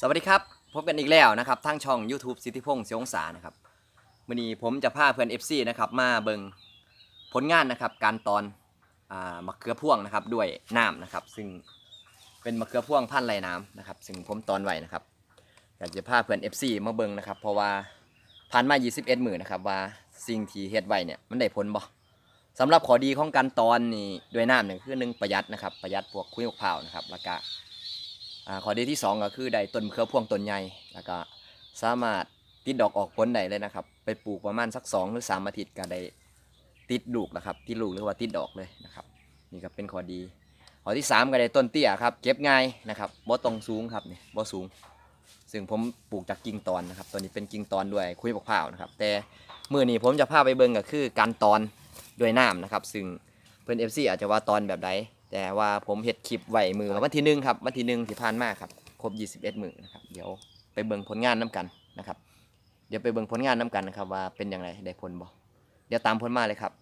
สวัสดีครับ พบกันอีกแล้วนะครับทางช่อง YouTube สิทธิพงศ์เสียงศานะครับวันนี้ผมจะพาเพื่อน FC นะครับมาเบิงผลงานนะครับ การตอนอ่ามะเขือพ่วงนะครับด้วยน้ำนะครับ ซึ่งเป็นมะเขือพ่วงพันธุ์ไรน้ำนะครับ ซึ่งผมตอนไว้นะครับอยากจะพาเพื่อน FC มาเบิงนะครับ เพราะว่าผ่านมา 21หมื่นนะครับว่าสิ่งที่เฮ็ดไว้เนี่ยมันได้ผลบ่สำหรับข้อดีของการตอนนี่ด้วยน้ำเนี่ยคือหนึ่งประหยัดนะครับประหยัดพวกคุยมะพร้าวนะครับแล้วก็ ข้อดีที่ 2 ก็คือได้ต้นมะเขือพวงต้นใหญ่แล้วก็สามารถติดดอกออกผลได้เลยนะครับ ไปปลูกประมาณสัก 2 หรือ 3 อาทิตย์ก็ได้ติดลูกนะครับติดลูกหรือว่าติดดอกเลยนะครับ นี่ก็เป็นข้อดีข้อที่ 3 ก็ได้ต้นเตี้ยครับ เก็บง่ายนะครับบ่ตรงสูงครับนี่บ่สูง ซึ่งผมปลูกจากกิ่งตอนนะครับตัวนี้เป็นกิ่งตอนด้วยคุยบักพร้านะครับ แต่มื่อนี้ผมจะพาไปเบิ่งก็คือการตอนด้วยน้ำนะครับ ซึ่งเพื่อน FC อาจจะว่าตอนแบบใด แต่ว่าผมเฮ็ดคลิปไหวมือวันที่หนึ่งครับวันที่หนึ่งที่ผ่านมาครับครบ21มือนะครับเดี๋ยวไปเบิ่งผลงานน้กันนะครับ เดี๋ยวไปเบิ่งผลงานน้กันนะครับ ว่าเป็นอย่างไรได้ผลบ่เดี๋ยวตามผลมาเลยครับ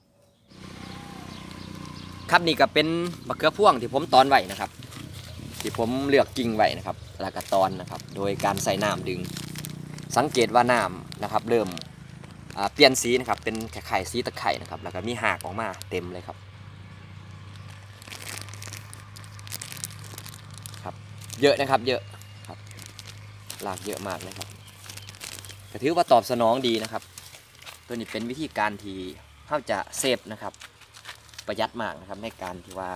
ครับนี่ก็เป็นมะเขือพ่วงที่ผมตอนไหวนะครับ ที่ผมเลือกกิ่งไหวนะครับแล้วก็ตอนนะครับ โดยการใส่น้ำดึง สังเกตว่าน้ำนะครับ เริ่มเปลี่ยนสีนะครับเป็นไข่สีตะไคร่นะครับ แล้วก็มีหากออกมาเต็มเลยครับ เยอะนะครับ เยอะครับหลากเยอะมากเลยครับก็ถือว่าตอบสนองดีนะครับ ตัวนี้เป็นวิธีการที่เขาจะเซฟนะครับ ประหยัดมากนะครับในการที่ว่า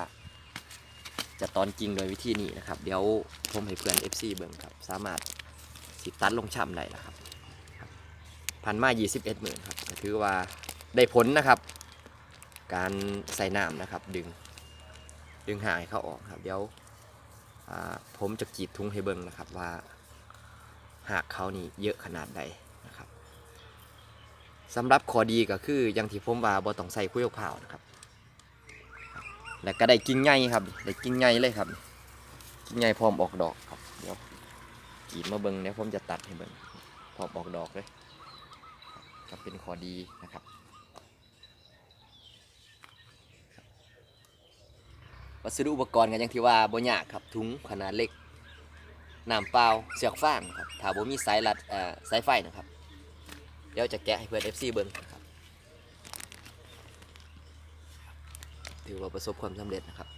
จะตอนจริงโดยวิธีนี้นะครับ เดี๋ยวผมให้เพื่อน FC เบิ่งครับ สามารถสิตัดลงช่ำได้นะครับพันมา21หมื่นครับก็ถือว่าได้ผลนะครับ การใส่น้ำนะครับ ดึง ดึงหายเข้าออกครับ เดี๋ยว ผมจะกรีดทุ้งให้เบิ่งนะครับว่าหากเขานี่เยอะขนาดใดนะครับสำหรับข้อดีก็คืออย่างที่ผมว่าบ่ต้องใส่คุยข้านะครับและก็ได้กิ่งใหญ่ครับได้กิ่งใหญ่เลยครับกิ่งใหญ่พร้อมออกดอกครับเดี๋ยวกรีดมาเบิ่งเดี๋ยวผมจะตัดให้เบิ่งพร้อมออกดอกเลยก็เป็นข้อดีนะครับ วัสดุอุปกรณ์กันอย่างที่ว่าบ่ยากครับถุงขนาดเล็กน้ำเปล่าเสือกฟางครับถ้าบ่มีสายรัดสายไฟนะครับ เดี๋ยวจะแกะให้เพื่อน FC เบิ่งนะครับถือว่าประสบความสำเร็จนะครับ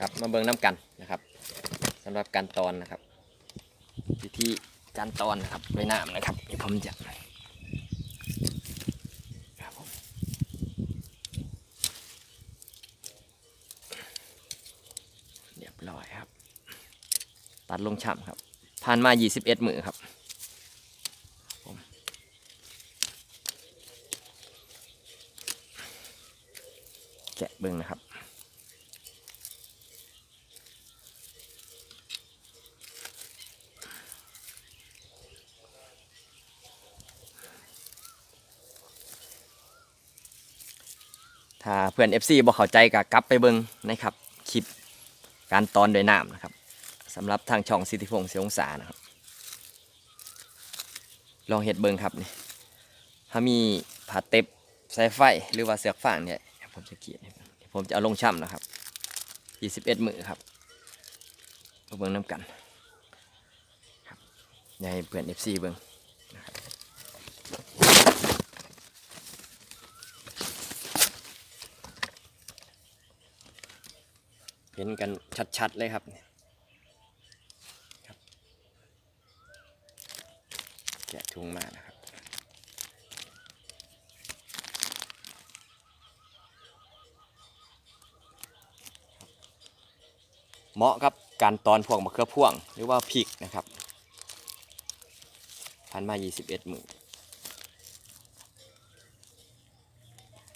ครับมาเบิ่งน้ำกันนะครับสำหรับการตอนนะครับวิธีการตอนนะครับด้วยน้ำนะครับนี่ผมจะ ครับผมเรียบร้อยครับ ตัดลงช่ำครับ ผ่านมา 21 มือครับแกะเบิ้งนะครับถ้าเพื่อน FC บ่เข้าใจก็กลับไปเบิ่งนะครับคลิปการตอนด้วยน้ำนะครับ สำหรับทางช่องสิทธิพงศ์เสียงศานะครับ ลองเห็ดเบิงครับนี่ถ้ามีผาเต็บสายไฟหรือว่าเสือกฟางเนี่ยผมจะเขียนให้เบิ่งเดี๋ยผมจะเอาลงช่ำนะครับ21มือครับมาเบิงน้ำกันครับอยาให้เพื่อน FC เบิงนะครับเห็นกันชัดๆเลยครับครับ แกะถุ งมานะครับ เหมาะกับการตอนพวงมะเขือพ่วงหรือว่าพริกนะครับพันมา 21หมื่น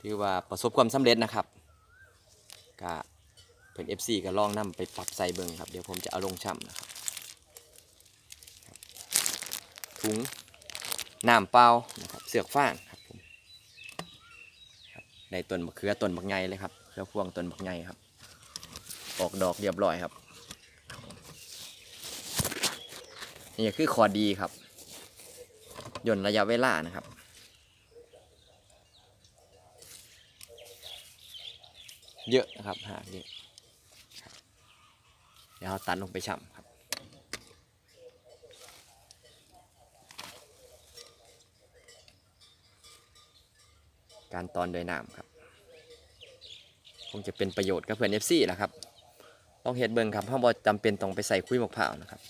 ถือว่าประสบความสำเร็จนะครับก็เพื่อน FC ก็ลองนำไปปรับใส่เบิงครับ เดี๋ยวผมจะเอาลงช่ำนะครับถุง น้ำเปล่านะครับเสือกฟางครับผมในต้นมะเขือต้นบักไงเลยครับเครือพวงต้นบักไงครับ ออกดอกเรียบร้อยครับ นี่คือขอดีครับย่นระยะเวลานะครับเยอะนะครับหากเยอะเดี๋ยวเราตัดลงไปช่ำครับ การตอนโดยน้ำครับ คงจะเป็นประโยชน์กับเพื่อน FC แหละครับลองเฮ็ดเบิ่งครับเพราะบ่จำเป็นต้องไปใส่คุยมะพร้าวนะครับ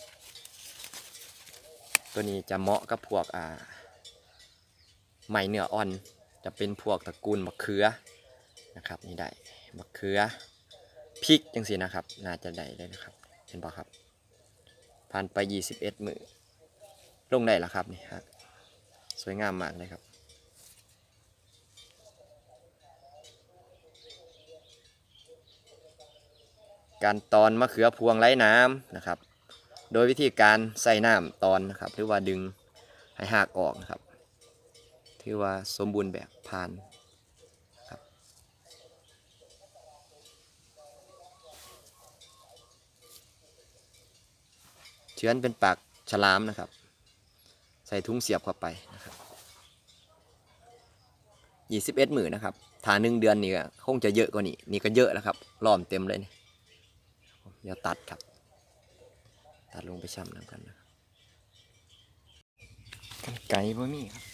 ตัวนี้จะเหมาะกับพวกอ่าไหมเนื้ออ่อนจะเป็นพวกตระกูลมะเขือนะครับนี่ได้มะเขือพริกจังสีนะครับ น่าจะได้เลยนะครับ เห็นป่ะครับผ่านไป 21 มือลงได้แล้วครับนี่ฮะสวยงามมากเลยครับ การตอนมะเขือพวงไร้น้ำนะครับ โดยวิธีการใส่น้ำตอนนะครับ หรือว่าดึงให้หากออกนะครับ ถือว่าสมบูรณ์แบบผ่านครับเชื้อนเป็นปากฉลามนะครับ ใส่ถุงเสียบเข้าไปนะครับยี่สิบเอ็ดหมื่นนะครับถ้าหนึ่งเดือนนี่ก็คงจะเยอะกว่านี้ นี่ก็เยอะแล้วครับล้อมเต็มเลยนี่ เดี๋ยวตัดครับ ตัดลงไปช่ำน้ำกันนะกันไก่บ่มีครับ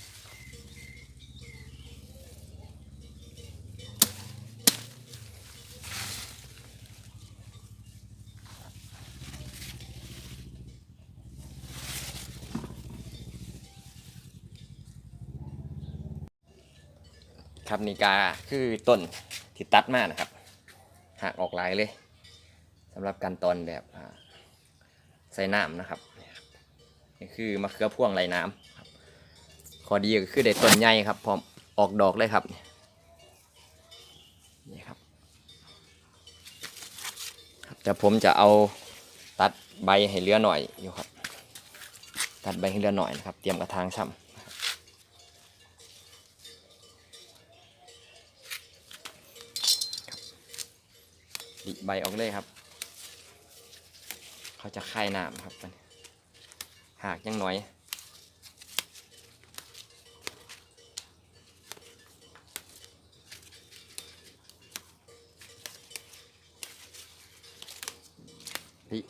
ครับนี่กาคือต้นที่ตัดมานะครับหักออกลายเลย สำหรับการตอนแบบใส่น้ำนะครับนี่คือมะเขือพ่วงไรน้ำครับข้อดีก็คือได้ต้นใหญ่ครับพร้อมออกดอกเลยครับนี่ครับแต่ผมจะเอาตัดใบให้เหลือหน่อยอยู่ครับ ตัดใบให้เหลือหน่อยนะครับ เตรียมกระถางช่ำดิใบออกเลยครับ เขาจะคายน้ำครับมันหากยังน้อย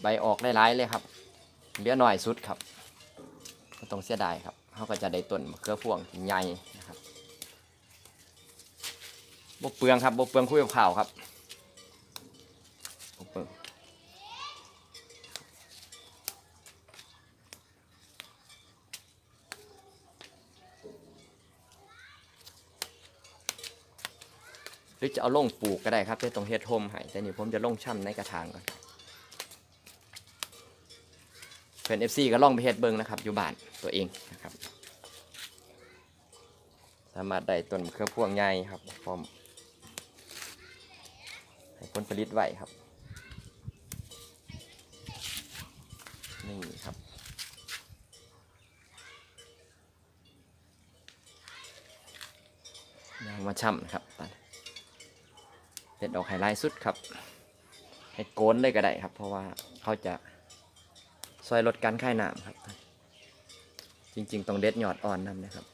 ใบออกได้ร้ายเลยครับเหลือหน่อยสุดครับก็ต้องเสียดายครับเขาก็จะได้ต้นมะเขือพวงใหญ่นะครับบเปลืองครับบเปลืองคุยกับข่าวครับ ผมเปิด หรือจะเอาลงปลูกก็ได้ครับแต่ตรงเฮ็ดโฮมให้แต่นี่ผมจะลงช่ำในกระถางก่อนเพื่อน FC ก็ลองไปเฮ็ดเบิงนะครับ อยู่บ้านตัวเองนะครับ สามารถได้ต้นมะเขือพวงใหญ่ครับพร้อมให้ผลผลิตไหวครับนี่ครับยางมาช่ำนะครับตัด เด็ดออกไฮไลท์สุดครับให้โกนเลยก็ได้ครับ เพราะว่าเขาจะซอยลดการค่ายน้ำครับ จริง ๆ ต้องเด็ดยอดอ่อนนำนะครับ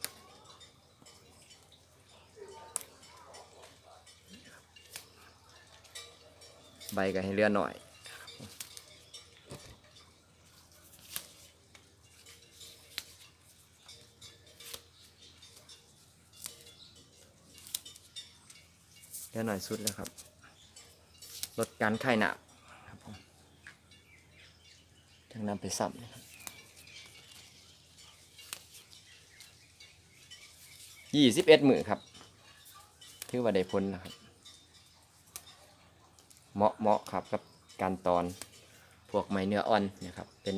ใบก็ให้เลือหน่อย ลือหน่อยสุดแล้วครับ ลดการไข่หนาครับผมจังนำไปสับนะครับยี่สิบเอ็ดมือครับถือว่าได้พ้นนะครับ เหมาะเหมาะครับกับการตอนพวกไม้เนื้ออ่อนนะครับ เป็น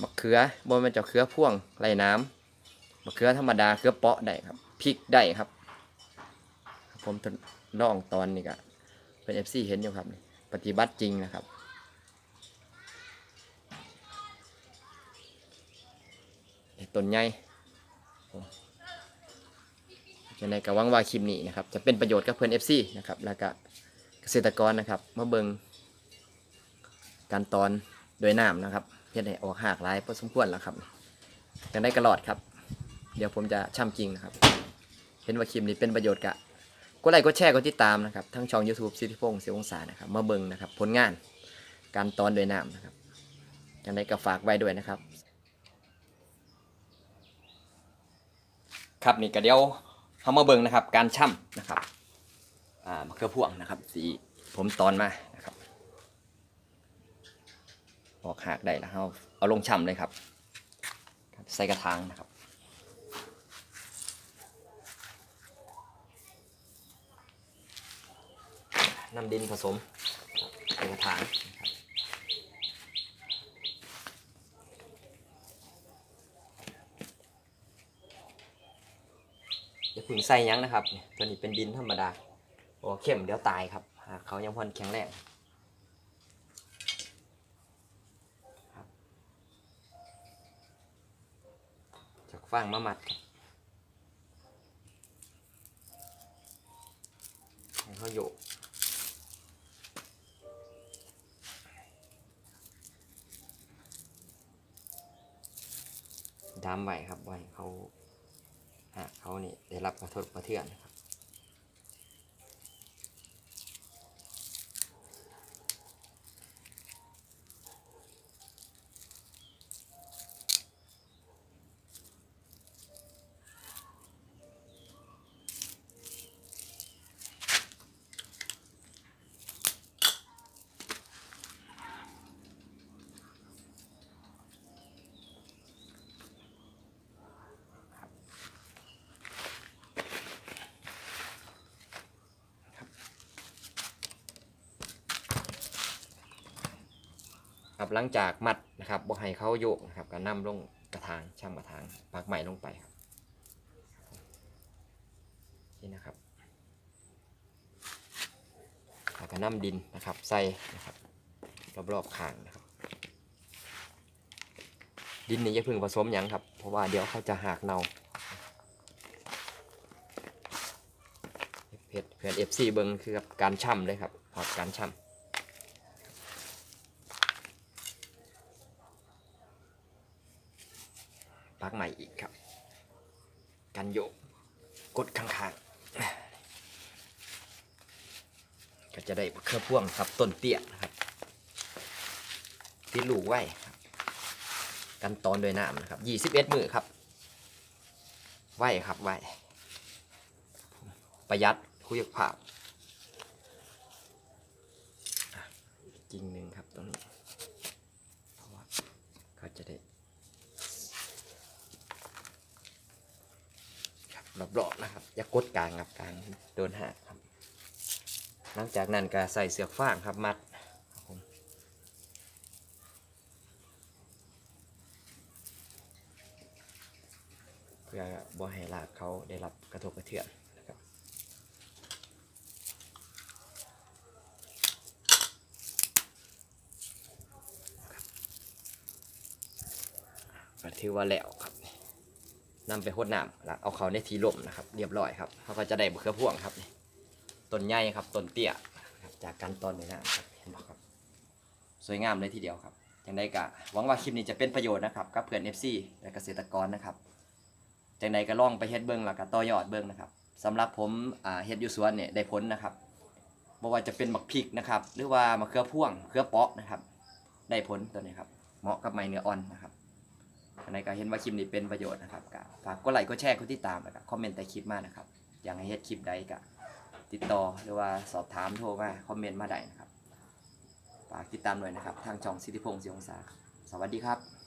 มะเขือบนมันจะเขือพ่วงไรน้ำมะเขือธรรมดาเขือเปาะได้ครับพริกได้ครับ ผมทด ลองตอนนี้ก็เป็นเอฟซีเห็นอยู่ครับ ปฏิบัติจริงนะครับต้นใหญ่อ้ยังไงก็หวังว่าคลิปนี้นะครับ จะเป็นประโยชน์กับเพื่อน FC นะครับ แล้วก็เกษตรกรนะครับมาเบิงการตอนโดยน้ำนะครับเพื่อให้ออกหากหลายพอสมควรแล้วครับกันได้กระลอดครับ เดี๋ยวผมจะช่ำจริงนะครับ เห็นว่าคลิปนี้เป็นประโยชน์กะก ดไลค์กดแชร์กดติดตามนะครับทั้งช่อง YouTube สิทธิพงศ์เสียงศานะครับมาเบิ่งนะครับผลงานการตอนโดวยน้ำนะครับยังไงก็ฝากไว้ด้วยนะครับ ครับนี่ก็เดี๋ยวเขามาเบิ่งนะครับ การช่ำนะครับอ่ามะเขือพวงนะครับ สีผมตอนมานะครับออกหากได้แล้วเขาเอาลงช่ำเลยครับ ใส่กระถางนะครับ น้ำดินผสมใส่กระถางนะครับอย่าพึ่งใส่ยั้งนะครับ ตัวนี้เป็นดินธรรมดาโอ้เข้มเดี๋ยวตายครับ หากเขายังพอนแข็งแรงจากฟางมามัดครับ จำไว้ครับไว้เขาหากเขานี่ได้รับกระทบกระเทือนครับ ครับหลังจากมัดนะครับบ่ให้เขาโยกนะครับก็นำลงกระถางช่างกระถางปักใหม่ลงไปครับนี่นะครับแล้วก็นำดินนะครับใส่นะครับรอบๆข้างนะครับ ดินนี้อย่าเพึ่งผสมหยังครับ เพราะว่าเดี๋ยวเขาจะหักเนาเพจเพื่อน FC เบิงคือกับการช่ำเลยครับพอดการช่ำ ปัก ใหม่อีกครับ กันโยกกดข้างๆ ก็จะได้เครือพ่วงครับต้นเตี้ยนะครับติดลูกไว้ครับกันตอนโดวยน้ำนะครับยี่สิบเอ็ดมือครับไว้ครับไว้ประหยัดคุยภาพจริงหนึ่งครับตรงนี้เพราะว่าเขาจะได้ รับรอบๆนะครับ อย่ากดกลางครับกลางโดนหักครับ หลังจากนั้นก็ใส่เสือกฟางครับมัดเพื่อบ่ให้ลากเขาได้รับกระทบกระเทือนนะครับก็ถือว่าแล้วครับ นำไปหดน้ำแล้วเอาเขาในทีร่มนะครับ เรียบร้อยครับเขาก็จะได้มะเขือพ่วงครับนี่ต้นใหญ่ครับต้นเตี้ยจากการต้นในน้ำครับเห็นไหมครับ สวยงามเลยทีเดียวครับอย่างไรก็หวังว่าคลิปนี้จะเป็นประโยชน์นะครับกับเพื่อน FC และเกษตรกรนะครับจังใดก็ล่องไปเฮ็ดเบิ้งแล้วก็ต่อยอดเบิ้งนะครับสำหรับผมเฮ็ดอยู่สวนเนี่ยได้ผลนะครับบ่ว่าจะเป็นมักพริกนะครับ หรือว่ามะเขือพ่วงเขือเปาะนะครับ ได้ผลตัวนี้ครับ เหมาะกับไม้เนื้ออ่อนนะครับ ในการเห็นว่าคลิปนี้เป็นประโยชน์นะครับก็ฝากกดไลค์กดแชร์กดติดตามแล้วก็คอมเมนต์ใต้คลิปมานะครับ อยากให้เฮ็ดคลิปใดก็ติดต่อหรือว่าสอบถามโทรมาคอมเมนต์มาได้นะครับฝากติดตามด้วยนะครับ ทางช่องสิทธิพงศ์สิองศากสวัสดีครับ